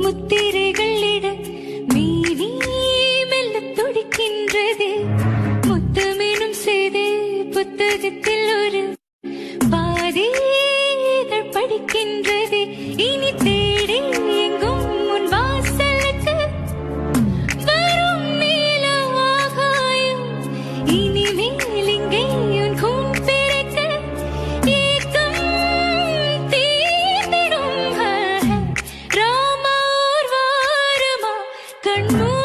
முத்திரைகள் இட. மீனி மெல்ல துடிக்கின்றது. முத்தமெனும் செய்து புத்தகத்தில் கண்ணூர்